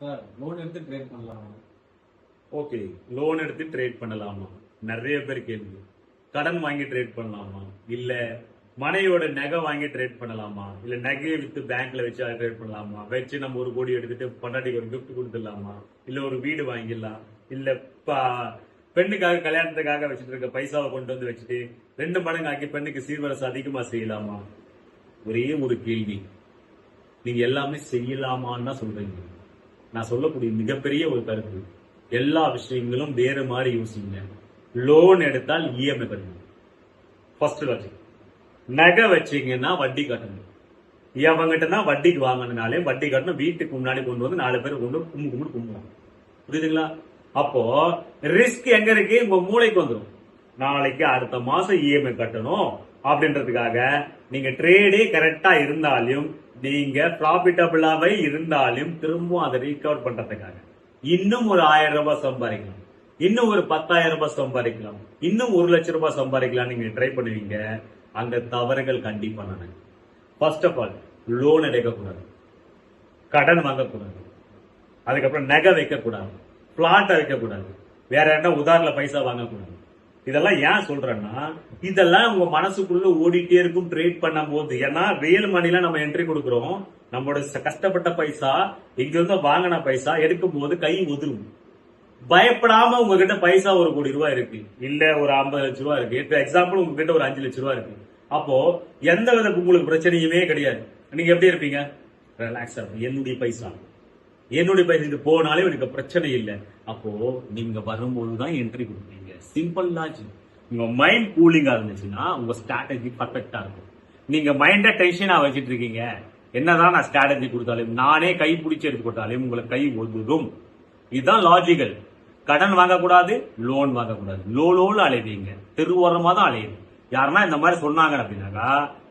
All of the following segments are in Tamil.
சார் லோன் எடுத்து ட்ரேட் பண்ணலாமா? ஓகே லோன் எடுத்து ட்ரேட் பண்ணலாமா? நிறைய பேர் கேள்வி. கடன் வாங்கி ட்ரேட் பண்ணலாமா? இல்ல மனையோட நகை வாங்கி ட்ரேட் பண்ணலாமா? இல்ல நகையை வித்து பேங்க்ல வச்சு ட்ரேட் பண்ணலாமா? வச்சு நம்ம ஒரு கோடி எடுத்துட்டு பொண்டாட்டிக்கு ஒரு கிஃப்ட் கொடுத்துடலாமா? இல்ல ஒரு வீடு வாங்கிடலாம். இல்ல பெண்ணுக்காக கல்யாணத்துக்காக வச்சுட்டு இருக்க பைசாவை கொண்டு வந்து வச்சுட்டு ரெண்டு மடங்கு ஆக்கி பெண்ணுக்கு சீர்வரசு அதிகமா செய்யலாமா? ஒரே ஒரு கேள்வி. நீங்க எல்லாமே செய்யலாமான்னு தான் சொல்றீங்க. நான் சொல்லக்கூடிய மிகப்பெரிய ஒரு கருத்து. எல்லா விஷயங்களும் வேறு மாதிரி யோசிங்க. லோன் எடுத்தால் இஎம்ஐ கட்டணும் ஃபர்ஸ்ட் லாஜிக் நகை வச்சீங்கன்னா வட்டி கட்டணும். அவங்ககிட்ட தான் வட்டிக்கு வாங்கினாலே வட்டி கட்டணும். வீட்டுக்கு முன்னாடி கொண்டு வந்து நாலு பேர் கொண்டு கும்பு கும்பிட்டு கும்பிடுவாங்க புரியுதுங்களா? அப்போ ரிஸ்க் எங்க இருக்கு? உங்க மூளைக்கு வந்துடும் நாளைக்கு அடுத்த மாசம் இஎம்ஐ கட்டணும். அப்படின்றதுக்காக நீங்க ட்ரேடே கரெக்டா இருந்தாலும் நீங்க ப்ராஃபிட்டபிளாவே இருந்தாலும் திரும்பவும் அதை ரீகவர் பண்றதுக்காக. இன்னும் ஒரு ஆயிரம் ரூபாய் சம்பாதிக்கலாம். இன்னும் ஒரு பத்தாயிரம் ரூபாய் சம்பாதிக்கலாம். இன்னும் ஒரு லட்சம் ரூபாய் சம்பாதிக்கலாம் நீங்க ட்ரை பண்ணுவீங்க. அங்க தவறுகள் கண்டிப்பா நடக்கும். ஃபர்ஸ்ட் ஆஃப் ஆல் லோன் எடுக்கக்கூடாது. கடன் வாங்கக்கூடாது. அதுக்கப்புறம் நகை வைக்கக்கூடாது. பிளாட்டை வைக்கக்கூடாது. வேற என்ன உதாரண பைசா வாங்கக்கூடாது. இதெல்லாம் ஏன் சொல்றேன்னா இதெல்லாம் உங்க மனசுக்குள்ள ஓடிட்டே இருக்கும் ட்ரேட் பண்ணும் போது ஏன்னா ரியல் மணில நம்ம என்ட்ரி கொடுக்குறோம். நம்மளோட கஷ்டப்பட்ட பைசா இங்க இருந்து வாங்கின பைசா எடுக்கும் போது கை உதிரும் பயப்படாம உங்ககிட்ட பைசா ஒரு கோடி ரூபாய் இருக்கு. இல்ல ஒரு ஐம்பது லட்ச ரூபாய் இருக்கு. இப்ப எக்ஸாம்பிள் உங்ககிட்ட ஒரு அஞ்சு லட்ச ரூபாய் இருக்கு. அப்போ எந்த வித உங்களுக்கு பிரச்சனையுமே கிடையாது. நீங்க எப்படி இருப்பீங்க? ரிலாக்ஸா என்னுடைய பைசா. என்னுடைய பைசா இது போனாலே எனக்கு பிரச்சனை இல்லை. அப்போ நீங்க வரும்போது தான் என்ட்ரி கொடுப்பீங்க. சிம்பிள் லாஜிக் உங்க மைண்ட் கூலிங்கா இருந்துச்சுன்னா உங்க ஸ்ட்ராட்டஜி பர்ஃபெக்டா இருக்கும். நீங்க மைண்ட டென்ஷனா வச்சுட்டு இருக்கீங்க. என்னதான் நான் ஸ்ட்ராட்டஜி கொடுத்தாலும் நானே கை பிடிச்சி எடுத்து போட்டாலும் உங்களுக்கு கை ஒதுடும். இதுதான் லாஜிக்கல் கடன் வாங்கக்கூடாது லோன் வாங்கக்கூடாது. லோ லோல அலைவீங்க. தெருவோரமா தான் அலையுது. யாருன்னா இந்த மாதிரி சொன்னாங்க அப்படின்னாக்கா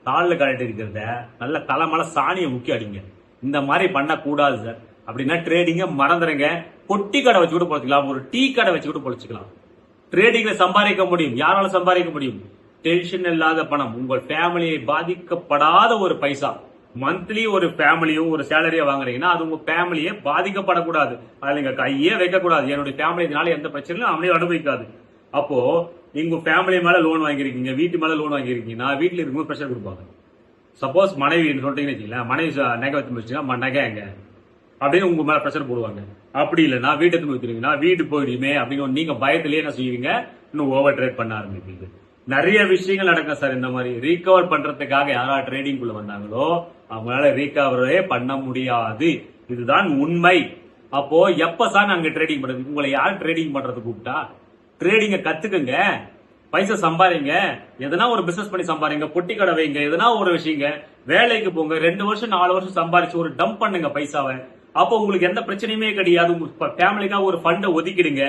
காலில் கழட்டி இருக்கிறத நல்ல தலைமலை சாணியை முக்கி அடிங்க. இந்த மாதிரி பண்ணக்கூடாது சார் அப்படின்னா ட்ரேடிங்க மறந்துடுங்க பொட்டி கடை வச்சு கூட பொழைச்சிக்கலாம். ஒரு டீ கடை வச்சு கூட பொழைச்சிக்கலாம். ட்ரேடிங்ல சம்பாதிக்க முடியும். யாரால சம்பாதிக்க முடியும்? டென்ஷன் இல்லாத பணம். உங்கள் ஃபேமிலியை பாதிக்கப்படாத ஒரு பைசா. மந்த்லி ஒரு ஃபேமிலியும் ஒரு சேலரியை வாங்குறீங்கன்னா அது உங்க ஃபேமிலியே பாதிக்கப்படக்கூடாது. அதுல நீங்க கையே வைக்கக்கூடாது. என்னுடைய ஃபேமிலி இதனால எந்த பிரச்சனையும் அவனையும் அனுபவிக்காது. அப்போ நீங்க ஃபேமிலி மேல லோன் வாங்கியிருக்கீங்க வீட்டு மேல லோன் வாங்கியிருக்கீங்கன்னா வீட்டுல இருக்கும்போது ப்ரெஷர் கொடுப்பாங்க. சப்போஸ் மனைவி சொல்லிட்டீங்கன்னு வச்சுங்களேன் மனைவி நகை வச்சு வச்சுன்னா நகை எங்க? அப்படின்னு உங்க மேல ப்ரெஷர் போடுவாங்க. அப்படி இல்லைன்னா வீட்டு வைக்கிறீங்கன்னா வீட்டு போயிடுமே அப்படின்னு நீங்க பயத்திலேயே என்ன செய்வீங்க? இன்னும் ஓவர் ட்ரேட் பண்ண ஆரம்பிப்பீங்க. நிறைய விஷயங்கள் நடக்கும் சார் இந்த மாதிரி. ரீகவர் பண்றதுக்காக யாரா ட்ரேடிங் குள்ள வந்தாங்களோ அவங்களால ரீகவரே பண்ண முடியாது. இதுதான் உண்மை. அப்போ எப்ப சார் நாங்க ட்ரேடிங் பண்றது? உங்களை யார் ட்ரேடிங் பண்றது கூப்பிட்டா? ட்ரேடிங்க கத்துக்குங்க. பைசா சம்பாதிங்க. எதனா ஒரு பிசினஸ் பண்ணி சம்பாதிங்க. பொட்டி கடை வைங்க. எதனா ஒரு விஷயங்க. வேலைக்கு போங்க. ரெண்டு வருஷம் நாலு வருஷம் சம்பாதிச்சு ஒரு டம்ப் பண்ணுங்க பைசாவை. அப்போ உங்களுக்கு எந்த பிரச்சனையுமே கிடையாது. ஃபேமிலிக்காக ஒரு ஃபண்டை ஒதுக்கிடுங்க.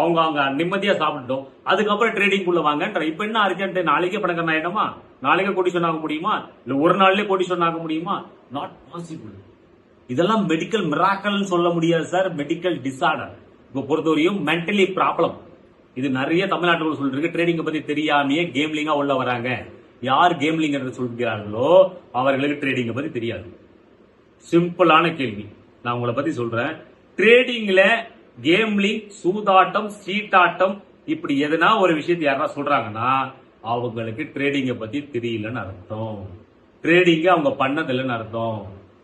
அவங்க அவங்க நிம்மதியா சாப்பிட்டோம் அதுக்கப்புறம் ட்ரேடிங் குள்ள வாங்கன்ற இப்ப என்ன அர்ஜென்ட் நாளைக்கே பணக்கம் ஆயிடுமா? நாளைக்கே கோடி ஆக முடியுமா? இல்ல ஒரு நாள்லயே கோடி ஆக முடியுமா? நாட் பாசிபிள் இதெல்லாம் மெடிக்கல் மிராக்கல்னு சொல்ல முடியாது சார் மெடிக்கல் டிசார்டர் இப்போ பொறுத்தவரையும் மென்டலி ப்ராப்ளம் இது நிறைய தமிழ்நாட்டில் சொல்லிருக்கு. ட்ரேடிங்கை பத்தி தெரியாமையே கேம்லிங்கா உள்ள வராங்க. யார் கேம்லிங் என்று சொல்கிறார்களோ அவர்களுக்கு ட்ரேடிங்கை பத்தி தெரியாது. சிம்பிளான கேள்வி. நான் உங்களை பத்தி சொல்றேன். ட்ரேடிங்ல கேம்லிங் சூதாட்டம் சீட்டாட்டம் இப்படி எதனா ஒரு விஷயத்தை யாரா சொல்றாங்கன்னா அவங்களுக்கு ட்ரேடிங்கை பத்தி தெரியலன்னு அர்த்தம். ட்ரேடிங்க அவங்க பண்ணதில்லைன்னு அர்த்தம்.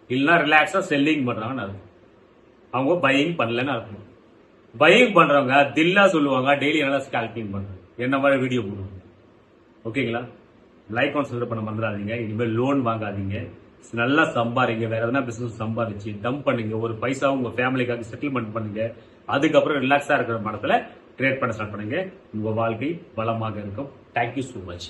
இல்லைன்னா ரிலாக்ஸா செல்லிங் பண்றாங்கன்னு அர்த்தம். அவங்க பையிங் பண்ணலன்னு அர்த்தம். பையிங் பண்றவங்க தில்லா சொல்லுவாங்க டெய்லி நல்லா ஸ்கால்பிங் பண்றாங்க என்ன மாதிரி வீடியோ போடுவாங்க. ஓகேங்களா லைக் கன்சிடர் பண்ண மறந்துடாதீங்க. இனிமேல் லோன் வாங்காதீங்க. நல்லா சம்பாதிங்க வேற எதனா பிசினஸ் சம்பாதிச்சு டம்ப் பண்ணுங்க. ஒரு பைசா உங்க ஃபேமிலிக்காக செட்டில்மெண்ட் பண்ணுங்க. அதுக்கப்புறம் ரிலாக்ஸா இருக்கிற மனத்துல ட்ரேட் பண்ண ஸ்டார்ட் பண்ணுங்க. உங்க வாழ்க்கை பலமாக இருக்கும். Thank you so much